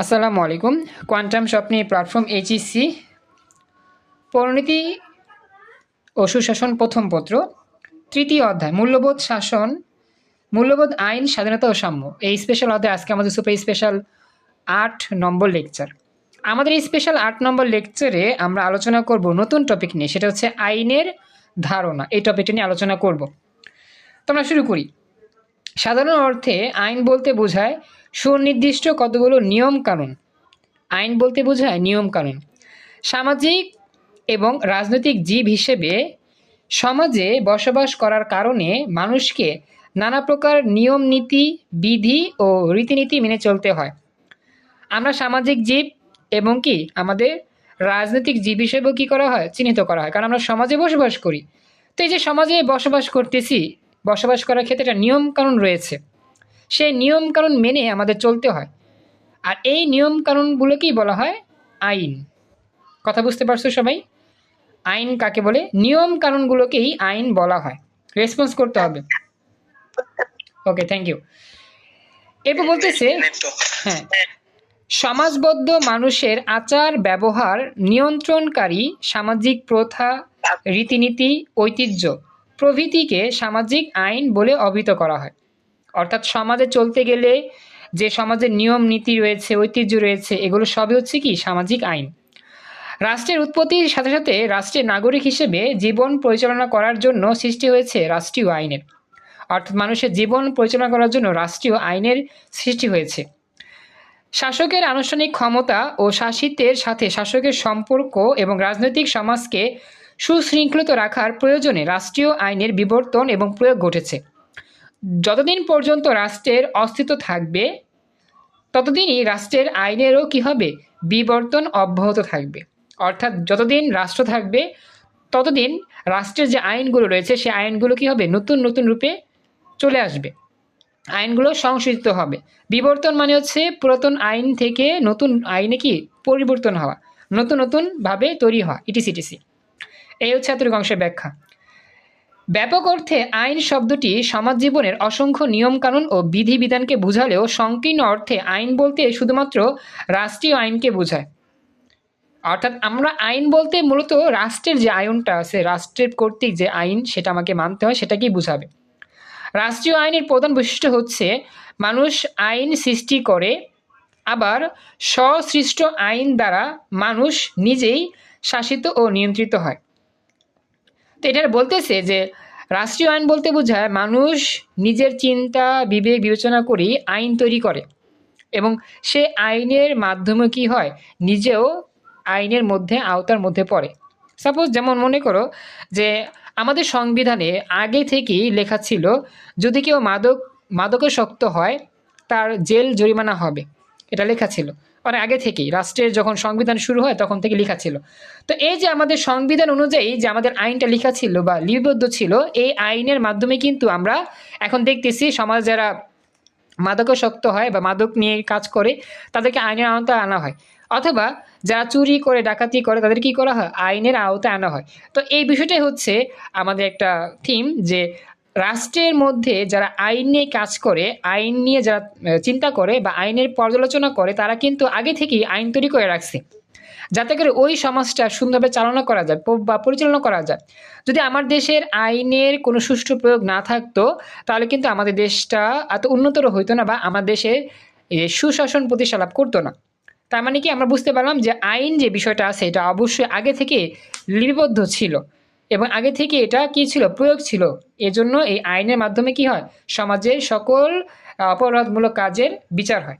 আসসালামু আলাইকুম। কোয়ান্টাম স্বপ্নে প্ল্যাটফর্ম এইচইসি পরিণতি ও সুশাসন প্রথম পত্র। তৃতীয় অধ্যায়, মূল্যবোধ শাসন। মূল্যবোধ আইন, স্বাধীনতা ও সাম্য। এই স্পেশাল অধ্যায় আজকে আমাদের সুপার স্পেশাল আট নম্বর লেকচার আমাদের এই স্পেশাল আট নম্বর লেকচারে আমরা আলোচনা করব নতুন টপিক নিয়ে, সেটা হচ্ছে আইনের ধারণা। এই টপিকটা নিয়ে আলোচনা করব। তো আমরা শুরু করি। সাধারণ অর্থে আইন বলতে বোঝায় সুনির্দিষ্ট কতগুলো নিয়ম কানুন আইন বলতে বোঝায় নিয়ম কানুন সামাজিক এবং রাজনৈতিক জীব হিসেবে সমাজে বসবাস করার কারণে মানুষকে নানা প্রকার নিয়ম নীতি, বিধি ও রীতিনীতি মেনে চলতে হয়। আমরা সামাজিক জীব এবং কি আমাদের রাজনৈতিক জীব হিসেবেও কী করা হয়? চিহ্নিত করা হয়। কারণ আমরা সমাজে বসবাস করি। তো এই যে সমাজে বসবাস করতেছি, বসবাস করার ক্ষেত্রে একটা নিয়মকানুন রয়েছে। সেই নিয়ম কানুন মেনে আমাদের চলতে হয়। আর এই নিয়ম কানুনগুলোকেই বলা হয় আইন। কথা বুঝতে পারছ সবাই? আইন কাকে বলে? নিয়ম কানুনগুলোকেই আইন বলা হয়। রেসপন্স করতে হবে। ওকে থ্যাংক ইউ এরপর বলতেছে হ্যাঁ সমাজবদ্ধ মানুষের আচার, ব্যবহার, নিয়ন্ত্রণকারী সামাজিক প্রথা, রীতিনীতি, ঐতিহ্য প্রভৃতিকে সামাজিক আইন বলে অভিহিত করা হয়। অর্থাৎ সমাজে চলতে গেলে যে সমাজের নিয়ম, নীতি রয়েছে, ঐতিহ্য রয়েছে, এগুলো সবই হচ্ছে কি? সামাজিক আইন। রাষ্ট্রের উৎপত্তির সাথে সাথে রাষ্ট্রের নাগরিক হিসেবে জীবন পরিচালনা করার জন্য সৃষ্টি হয়েছে রাষ্ট্রীয় আইনের। অর্থাৎ মানুষের জীবন পরিচালনা করার জন্য রাষ্ট্রীয় আইনের সৃষ্টি হয়েছে। শাসকের আনুষ্ঠানিক ক্ষমতা ও শাসিতের সাথে শাসকের সম্পর্ক এবং রাজনৈতিক সমাজকে সুশৃঙ্খলিত রাখার প্রয়োজনে রাষ্ট্রীয় আইনের বিবর্তন এবং প্রয়োগ ঘটেছে। যতদিন পর্যন্ত রাষ্ট্রের অস্তিত্ব থাকবে, ততদিনই রাষ্ট্রের আইনেরও কী হবে? বিবর্তন অব্যাহত থাকবে। অর্থাৎ যতদিন রাষ্ট্র থাকবে, ততদিন রাষ্ট্রের যে আইনগুলো রয়েছে সেই আইনগুলো কী হবে? নতুন নতুন রূপে চলে আসবে। আইনগুলো সংশোধিত হবে। বিবর্তন মানে হচ্ছে পুরাতন আইন থেকে নতুন আইনে কি? পরিবর্তন হওয়া। নতুন, নতুনভাবে তৈরি হওয়া। ETC ETC. এই হচ্ছে এতটুকু অংশের ব্যাখ্যা। ব্যাপক অর্থে আইন শব্দটি সমাজ জীবনের অসংখ্য নিয়মকানুন ও বিধিবিধানকে বোঝালেও সংকীর্ণ অর্থে আইন বলতে শুধুমাত্র রাষ্ট্রীয় আইনকে বোঝায়। অর্থাৎ আমরা আইন বলতে মূলত রাষ্ট্রের যে আইনটা আছে, রাষ্ট্রের কর্তৃক যে আইন সেটা আমাকে মানতে হয়, সেটাকেই বোঝাবে। রাষ্ট্রীয় আইনের প্রধান বৈশিষ্ট্য হচ্ছে মানুষ আইন সৃষ্টি করে, আবার স্বসৃষ্ট আইন দ্বারা মানুষ নিজেই শাসিত ও নিয়ন্ত্রিত হয়। তো এটা বলতেছে যে, রাষ্ট্রীয় আইন বলতে বোঝায় মানুষ নিজের চিন্তা, বিবেক বিবেচনা করেই আইন তৈরি করে। এবং সে আইনের মাধ্যমে কি হয়? নিজেও আইনের মধ্যে, আওতার মধ্যে পড়ে। সাপোজ যেমন মনে করো যে, আমাদের সংবিধানে আগে থেকেই লেখা ছিল, যদি কেউ মাদক মাদকে শক্ত হয়, তার জেল জরিমানা হবে। এটা লেখা ছিল। অনেক আগে থেকেই, রাষ্ট্রের যখন সংবিধান শুরু হয় তখন থেকে লেখা ছিল। তো এই যে আমাদের সংবিধান অনুযায়ী যে আমাদের আইনটা লেখা ছিল বা লিপিবদ্ধ ছিল, এই আইনের মাধ্যমে কিন্তু আমরা এখন দেখতেছি সমাজ যারা মাদকাসক্ত হয় বা মাদক নিয়ে কাজ করে, তাদেরকে আইনের আওতায় আনা হয়। অথবা যারা চুরি করে, ডাকাতি করে, তাদের কি করা হয়? আইনের আওতায় আনা হয়। তো এই বিষয়টাই হচ্ছে আমাদের একটা থিম যে রাষ্ট্রের মধ্যে যারা আইন নিয়ে কাজ করে, আইন নিয়ে যারা চিন্তা করে বা আইনের পর্যালোচনা করে, তারা কিন্তু আগে থেকেই আইন তৈরি করে রাখছে। যাতে করে ওই সমাজটা সুন্দরভাবে চালনা করা যায় বা পরিচালনা করা যায়। যদি আমার দেশের আইনের কোনো সুষ্ঠু প্রয়োগ না থাকতো, তাহলে কিন্তু আমাদের দেশটা এত উন্নতর হইতো না বা আমার দেশে সুশাসন প্রতিষ্ঠা লাভ করতো না। তার মানে কি? আমরা বুঝতে পারলাম যে আইন যে বিষয়টা আছে, এটা অবশ্যই আগে থেকে লিপিবদ্ধ ছিল। এবং আগে থেকে এটা কি ছিল? প্রয়োগ ছিল। এজন্য এই আইনের মাধ্যমে কি হয়? সমাজের সকল অপরাধমূলক কাজের বিচার হয়।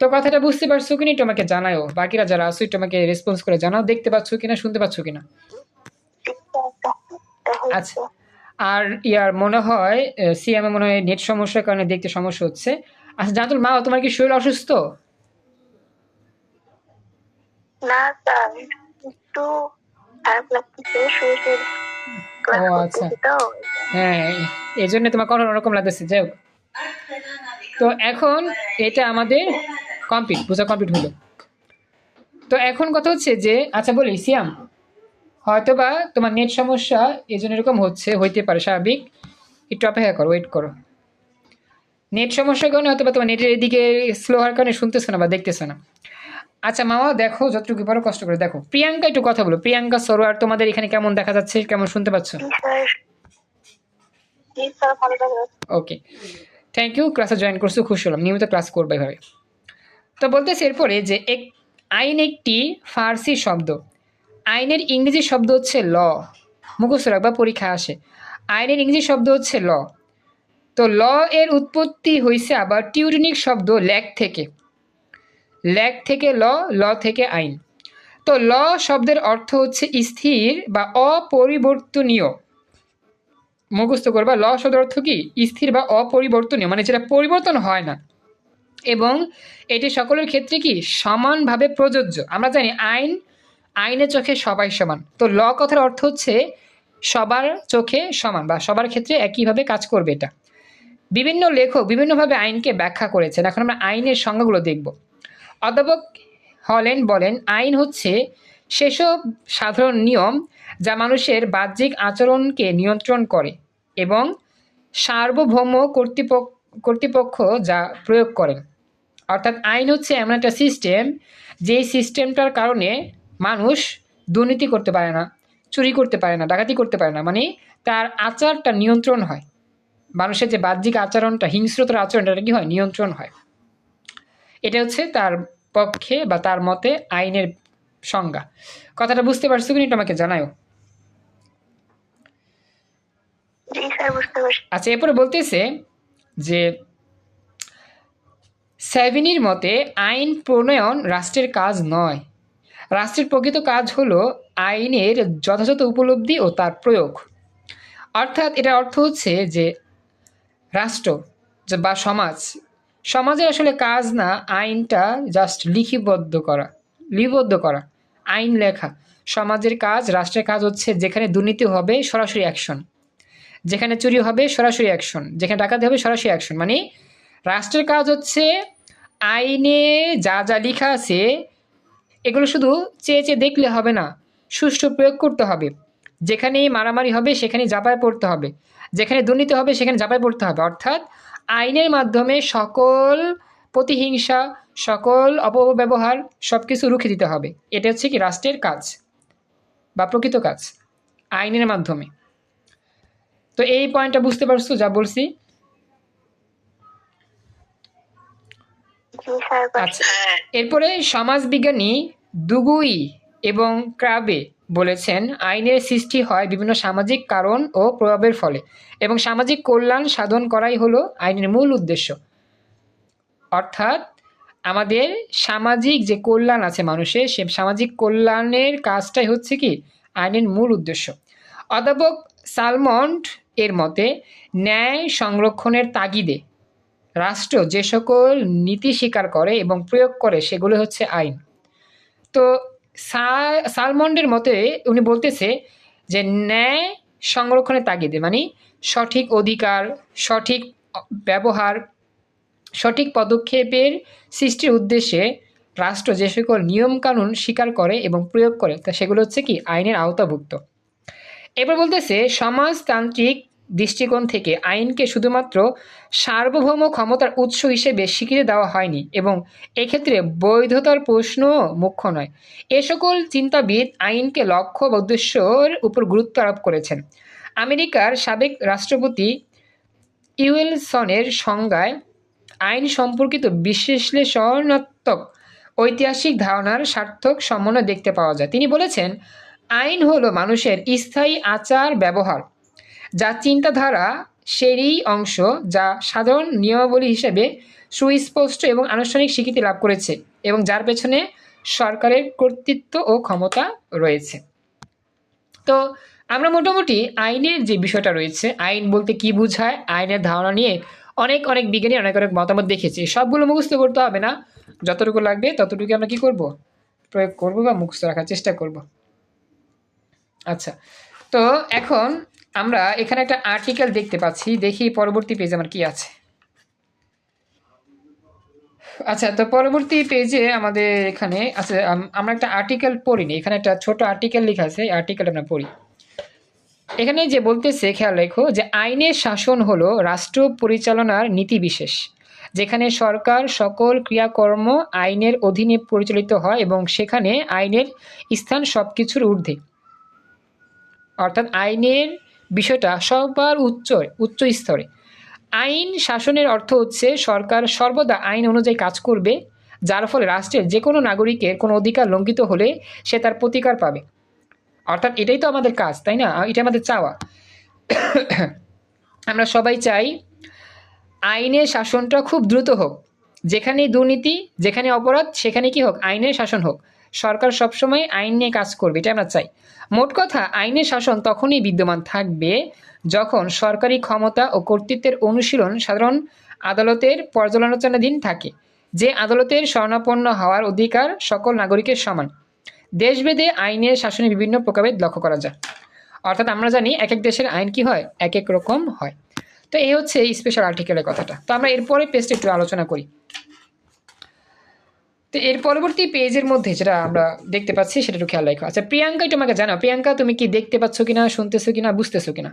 তো কথাটা বুঝতে পারছ কিনা আমাকে জানাও বাকিরা যারা একটু আমাকে রেসপন্স করে জানাও। দেখতে পাচ্ছ কিনা, শুনতে পাচ্ছ কিনা? আচ্ছা। আর ইয়ার মনে হয় সিএমএ মনে হয় নেট সমস্যার কারণে দেখতে সমস্যা হচ্ছে। আচ্ছা জানতুল, মা, তোমার কি শরীর অসুস্থ? না একটু হ্যাঁ তো এখন কথা হচ্ছে যে আচ্ছা বলি, সিয়াম হয়তো বা তোমার নেট সমস্যা এই জন্য এরকম হচ্ছে, হইতে পারে, স্বাভাবিক। একটু অপেক্ষা করো ওয়েট করো। নেট সমস্যার কারণে হয়তো তোমার নেটের এদিকে স্লো হওয়ার কারণে শুনতেছো না বা দেখতেছো না। আচ্ছা মামা, দেখো, যতটুকু পারো কষ্ট করে। দেখো, প্রিয়াঙ্কা একটু কথা বলো। প্রিয়াঙ্কা, সরোয়ার, তোমাদের এখানে কেমন দেখা যাচ্ছে, কেমন শুনতে পাচ্ছ। ওকে থ্যাংক ইউ ক্লাসে জয়েন করছ, খুশি হলাম। নিয়মিত ক্লাস করবে এভাবে। তো বলতেছি এরপরে যে এক, আইন একটি ফার্সি শব্দ। আইনের ইংরেজি শব্দ হচ্ছে ল। মুখস্থ রাখবা পরীক্ষা আসে। আইনের ইংরেজি শব্দ হচ্ছে ল। তো ল এর উৎপত্তি হয়েছে আবার টিউরিনিক শব্দ ল্যাক থেকে। ল্যাক থেকে ল ল থেকে আইন। তো ল শব্দের অর্থ হচ্ছে স্থির বা অপরিবর্তনীয়। মুখস্থ করবা, ল শব্দের অর্থ কি? স্থির বা অপরিবর্তনীয় মানে যেটা পরিবর্তন হয় না। এবং এটি সকলের ক্ষেত্রে কি? সমানভাবে প্রযোজ্য। আমরা জানি আইন, আইনের চোখে সবাই সমান। তো ল কথার অর্থ হচ্ছে সবার চোখে সমান বা সবার ক্ষেত্রে একইভাবে কাজ করবে এটা। বিভিন্ন লেখক বিভিন্নভাবে আইনকে ব্যাখ্যা করেছেন। এখন আমরা আইনের সংজ্ঞাগুলো দেখব। অধ্যাপক হলেন বলেন, আইন হচ্ছে সেসব সাধারণ নিয়ম যা মানুষের বাহ্যিক আচরণকে নিয়ন্ত্রণ করে এবং সার্বভৌম কর্তৃপক্ষ কর্তৃপক্ষ যা প্রয়োগ করেন। অর্থাৎ আইন হচ্ছে এমন একটা সিস্টেম যেই সিস্টেমটার কারণে মানুষ দুর্নীতি করতে পারে না, চুরি করতে পারে না, ডাকাতি করতে পারে না মানে তার আচারটা নিয়ন্ত্রণ হয়। মানুষের যে বাহ্যিক আচরণটা, হিংস্রতার আচরণটা কি হয়? নিয়ন্ত্রণ হয়। এটা হচ্ছে তার পক্ষে বা তার মতে আইনের সংজ্ঞা। কথাটা বুঝতে পারছ কিনা এটা আমাকে জানাও আচ্ছা এরপরে বলতেছে যে স্যাভিনির মতে আইন প্রণয়ন রাষ্ট্রের কাজ নয়। রাষ্ট্রের প্রকৃত কাজ হলো আইনের যথাযথ উপলব্ধি ও তার প্রয়োগ। অর্থাৎ এটার অর্থ হচ্ছে যে রাষ্ট্র বা সমাজ সমাজের আসলে কাজ না, আইনটা জাস্ট লিখিবদ্ধ করা, লিপিবদ্ধ করা, আইন লেখা। সমাজের কাজ, রাষ্ট্রের কাজ হচ্ছে যেখানে দুর্নীতি হবে, সরাসরি অ্যাকশন যেখানে চুরি হবে, সরাসরি অ্যাকশন যেখানে ডাকাতি হবে, সরাসরি অ্যাকশন মানে রাষ্ট্রের কাজ হচ্ছে আইনে যা যা লেখা আছে, এগুলো শুধু চেয়ে চেয়ে দেখলে হবে না, সুষ্ঠু প্রয়োগ করতে হবে। যেখানে মারামারি হবে সেখানে জাপায় পড়তে হবে। যেখানে দুর্নীতি হবে, সেখানে জাপায় পড়তে হবে। অর্থাৎ আইনের মাধ্যমে সকল প্রতিহিংসা সকল অপব্যবহার সব কিছু রুখে দিতে হবে। এটা হচ্ছে কি রাষ্ট্রের কাজ বা প্রকৃত কাজ আইনের মাধ্যমে। তো এই পয়েন্টটা বুঝতে পারছ যা বলছি। আচ্ছা এরপরে সমাজবিজ্ঞানী দুগুই এবং ক্রাবে বলেছেন, আইনের সৃষ্টি হয় বিভিন্ন সামাজিক কারণ ও প্রভাবের ফলে এবং সামাজিক কল্যাণ সাধন করাই হলো আইনের মূল উদ্দেশ্য। অর্থাৎ আমাদের সামাজিক যে কল্যাণ আছে মানুষের, সে সামাজিক কল্যাণের কাজটাই হচ্ছে কি? আইনের মূল উদ্দেশ্য। অধ্যাপক সালমন্ড এর মতে, ন্যায় সংরক্ষণের তাগিদে রাষ্ট্র যে সকল নীতি স্বীকার করে এবং প্রয়োগ করে সেগুলো হচ্ছে আইন। তো সালমন্ডের মতে উনি বলতেছে যে ন্যায় সংরক্ষণের তাগিদে মানে সঠিক অধিকার, সঠিক ব্যবহার, সঠিক পদক্ষেপের সৃষ্টির উদ্দেশ্যে রাষ্ট্র যে সকল নিয়মকানুন স্বীকার করে এবং প্রয়োগ করে, তা সেগুলো হচ্ছে কি আইনের আওতাভুক্ত। এবার বলতেছে সমাজতান্ত্রিক দৃষ্টিকোণ থেকে আইনকে শুধুমাত্র সার্বভৌম ক্ষমতার উৎস হিসেবে স্বীকৃতি দেওয়া হয়নি এবং এক্ষেত্রে বৈধতার প্রশ্ন মুখ্য নয়। এ সকল চিন্তাবিদ আইনকে লক্ষ্য বা উদ্দেশ্যের উপর গুরুত্ব আরোপ করেছেন। আমেরিকার সাবেক রাষ্ট্রপতি ইউএলসনের সংজ্ঞায় আইন সম্পর্কিত বিশ্লেষণাত্মক ঐতিহাসিক ধারণার সার্থক সমন্বয় দেখতে পাওয়া যায়। তিনি বলেছেন, আইন হলো মানুষের স্থায়ী আচার ব্যবহার যা চিন্তাধারা সেরই অংশ যা সাধারণ নিয়মাবলী হিসেবে সুস্পষ্ট এবং আনুষ্ঠানিক স্বীকৃতি লাভ করেছে এবং যার পেছনে সরকারের কর্তৃত্ব ও ক্ষমতা রয়েছে। তো আমরা মোটামুটি আইনের যে বিষয়টা রয়েছে, আইন বলতে কি বোঝায়, আইনের ধারণা নিয়ে অনেক অনেক বিজ্ঞানী, অনেক অনেক মতামত দেখেছি। সবগুলো মুখস্থ করতে হবে না। যতটুকু লাগবে ততটুকু আমরা কি করব? প্রয়োগ করব বা মুখস্থ রাখার চেষ্টা করব। আচ্ছা তো এখন আমরা এখানে একটা আর্টিকেল দেখতে পাচ্ছি। দেখি পরবর্তী পেজ আমার কি আছে। আচ্ছা তো পরবর্তী পেজে আমাদের এখানে আচ্ছা আমরা একটা আর্টিকেল পড়িনি। এখানে একটা ছোট আর্টিকেল লেখা আছে আর্টিকেল আমরা পড়ি। এখানে যে বলতেছে, খেয়াল রেখো, যে আইনের শাসন হলো রাষ্ট্র পরিচালনার নীতি বিশেষ, যেখানে সরকার সকল ক্রিয়াকর্ম আইনের অধীনে পরিচালিত হয় এবং সেখানে আইনের স্থান সব কিছুর ঊর্ধ্বে। অর্থাৎ আইনের বিষয়টা সবার উচ্চ উচ্চ স্তরে। আইন শাসনের অর্থ হচ্ছে সরকার সর্বদা আইন অনুযায়ী কাজ করবে, যার ফলে রাষ্ট্রের যে কোনো নাগরিকের কোনো অধিকার লঙ্ঘিত হলে সে তার প্রতিকার পাবে। অর্থাৎ এটাই তো আমাদের কাজ, তাই না? এটা আমাদের চাওয়া। আমরা সবাই চাই আইনের শাসনটা খুব দ্রুত হোক। যেখানে দুর্নীতি, যেখানে অপরাধ, সেখানে কি হোক? আইনের শাসন হোক। সরকার সবসময় আইন নিয়ে কাজ করবে এটা আমরা চাই। মোট কথা আইনের শাসন তখনই বিদ্যমান থাকবে যখন সরকারি ক্ষমতা ও কর্তৃত্বের অনুশীলন সাধারণ আদালতের পর্যালোচনাধীন থাকে, যে আদালতের শরণাপন্ন হওয়ার অধিকার সকল নাগরিকের সমান। দেশভেদে আইনের শাসনে বিভিন্ন প্রকারভেদ লক্ষ্য করা যায়। অর্থাৎ আমরা জানি এক এক দেশের আইন কি হয়, এক এক রকম হয়। তো এই হচ্ছে এই স্পেশাল আর্টিকেলের কথাটা। তো আমরা এরপরে পেজটা একটু আলোচনা করি। তো এর পরবর্তী পেজের মধ্যে যেটা আমরা দেখতে পাচ্ছি, সেটা একটু খেয়াল রাখো। আচ্ছা প্রিয়াঙ্কা তোমাকে জানাও। প্রিয়াঙ্কা, তুমি কি দেখতে পাচ্ছ কিনা, শুনতেছো কিনা, বুঝতেছো কিনা?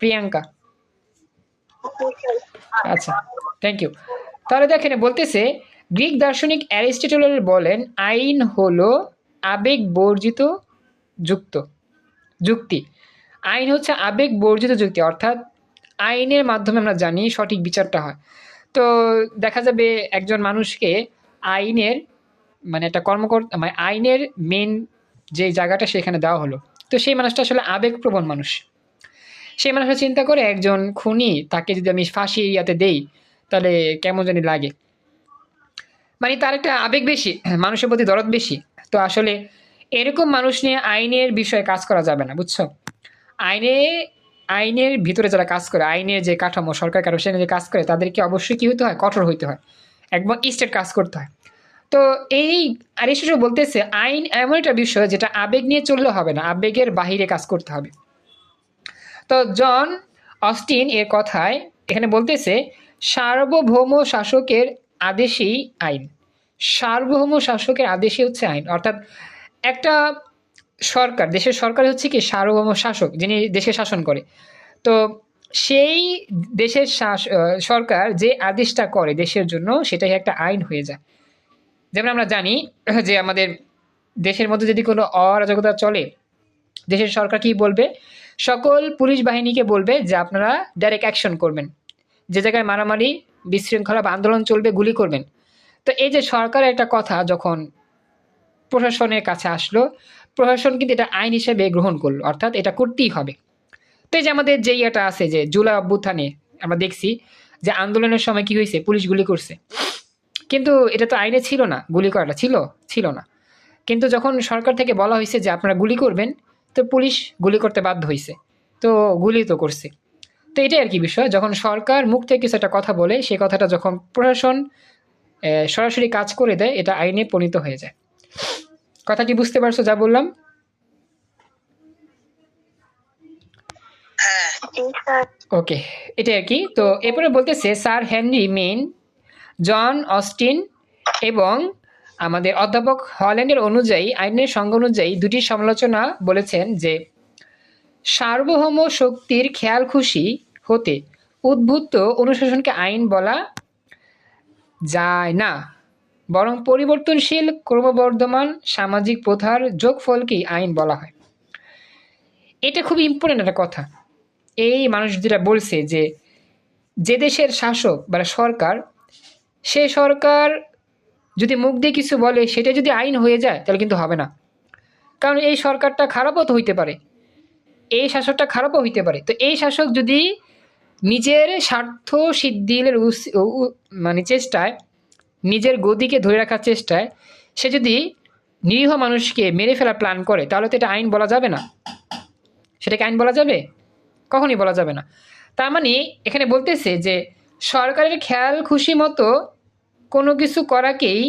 প্রিয়াঙ্কা। আচ্ছা থ্যাংক ইউ তাহলে দেখেন, বলতেছে, গ্রিক দার্শনিক অ্যারিস্টটলের বলেন, আইন হলো আবেগ বর্জিত যুক্ত, যুক্তি। আইন হচ্ছে আবেগ বর্জিত যুক্তি, অর্থাৎ আইনের মাধ্যমে আমরা জানি সঠিক বিচারটা হয়। তো দেখা যাবে একজন মানুষকে আইনের মানে একটা কর্মকর্তা মানে আইনের মেন যে জায়গাটা সেখানে দেওয়া হলো। তো সেই মানুষটা আসলে আবেগপ্রবণ মানুষ। সেই মানুষটা চিন্তা করে একজন খুনি তাকে যদি আমি ফাঁসি ইয়াতে দেই, তাহলে কেমন জানি লাগে। মানে তার একটা আবেগ বেশি, মানুষের প্রতি দরদ বেশি। তো আসলে এরকম মানুষ নিয়ে আইনের বিষয়ে কাজ করা যাবে না, বুঝছ? আইনে, আইনের ভিতরে যারা কাজ করে, আইনের যে কাঠামো, সরকার কাঠামো সেখানে যে কাজ করে, তাদেরকে অবশ্যই কী হতে হয়? কঠোর হইতে হয়। একদম স্টেট কাজ করতে হয়। তো এই আরিস্টটল বলতেছে, আইন এমন একটা বিষয় যেটা আবেগ নিয়ে চললে হবে না, আবেগের বাহিরে কাজ করতে হবে। তো জন অস্টিন এর কথায় এখানে বলতেছে, সার্বভৌম শাসকের আদেশই আইন। সার্বভৌম শাসকের আদেশই হচ্ছে আইন। অর্থাৎ একটা সরকার, দেশের সরকার হচ্ছে কি, সার্বভৌম শাসক, যিনি দেশে শাসন করে। তো সেই দেশের সরকার যে আদেশটা করে দেশের জন্য, সেটাই একটা আইন হয়ে যায়। যেমন আমরা জানি যে আমাদের দেশের মধ্যে যদি কোনো অরাজকতা চলে, দেশের সরকার কি বলবে? সকল পুলিশ বাহিনীকে বলবে যে আপনারা ডাইরেক্ট অ্যাকশন করবেন। যে জায়গায় মারামারি, বিশৃঙ্খলা বা আন্দোলন চলবে, গুলি করবেন। তো এই যে সরকারের একটা কথা যখন প্রশাসনের কাছে আসলো, প্রশাসন কিন্তু এটা আইন হিসেবে গ্রহণ করল, অর্থাৎ এটা করতেই হবে। তো যে আমাদের যে ইয়েটা আছে যে জুলাই অভ্যুত্থানে আমরা দেখছি যে আন্দোলনের সময় কি হয়েছে? পুলিশ গুলি করছে। কিন্তু এটা তো আইনে ছিল না, গুলি করাটা ছিল ছিল না। কিন্তু যখন সরকার থেকে বলা হয়েছে যে আপনারা গুলি করবেন, তো পুলিশ গুলি করতে বাধ্য হয়েছে। তো গুলি তো করছে। তো এটাই আর কি বিষয়। যখন সরকার মুখ থেকে কিছু একটা কথা বলে, সেই কথাটা যখন প্রশাসন সরাসরি কাজ করে দেয়, এটা আইনে পরিণত হয়ে যায়। কথা কি বুঝতে পারছ যা বললাম জি স্যার ওকে এটা আর কি? তো এরপরে বলতেছে, sir Henry Maine, John Austin এবং আমাদের অধ্যাপক হল্যান্ডের অনুযায়ী, আইনের সংজ্ঞা অনুযায়ী দুটি সমালোচনা বলেছেন যে সার্বভৌম শক্তির খেয়াল খুশি হতে উদ্ভূত অনুশাসনকে আইন বলা যায় না, বরং পরিবর্তনশীল, ক্রমবর্ধমান সামাজিক প্রথার যোগফলকেই আইন বলা হয়? এটা খুব ইম্পর্টেন্ট একটা কথা। এই মানুষ যেটা বলছে যে যে দেশের শাসক বা সরকার, সে সরকার যদি মুখ দিয়ে কিছু বলে, সেটা যদি আইন হয়ে যায়, তাহলে কিন্তু হবে না। কারণ এই সরকারটা খারাপও তো হইতে পারে। এই শাসকটা খারাপও হইতে পারে। তো এই শাসক যদি নিজের স্বার্থ উ- মানে চেষ্টায়, নিজের গদিকে ধরে রাখার চেষ্টায়, সে যদি নিরীহ মানুষকে মেরে ফেলার প্ল্যান করে, তাহলে তো এটা আইন বলা যাবে না। সেটাকে আইন বলা যাবে? কখনই বলা যাবে না। তার মানে এখানে বলতেছে যে সরকারের খেয়াল খুশি মতো কোনো কিছু করাকেই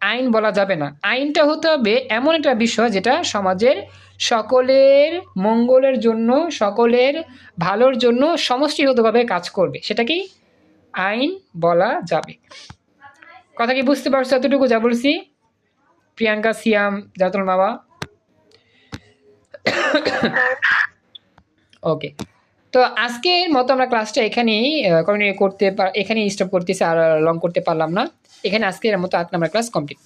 আইন বলা যাবে না। আইনটা হতে হবে এমন একটা বিষয় যেটা সমাজের সকলের মঙ্গলের জন্য সকলের ভালোর জন্য সমষ্টিগতভাবে কাজ করবে। সেটাকেই আইন বলা যাবে। কথা কি বুঝতে পারছ এতটুকু যা বলছি? প্রিয়াঙ্কা সিয়াম জাতুল বাবা ওকে তো আজকের মতো আমরা ক্লাসটা এখানেই কন্টিনিউ করতে এখানেই স্টপ করতেছি, আর লং করতে পারলাম না। এখানে আজকের মতো আট নাম্বার ক্লাস কমপ্লিট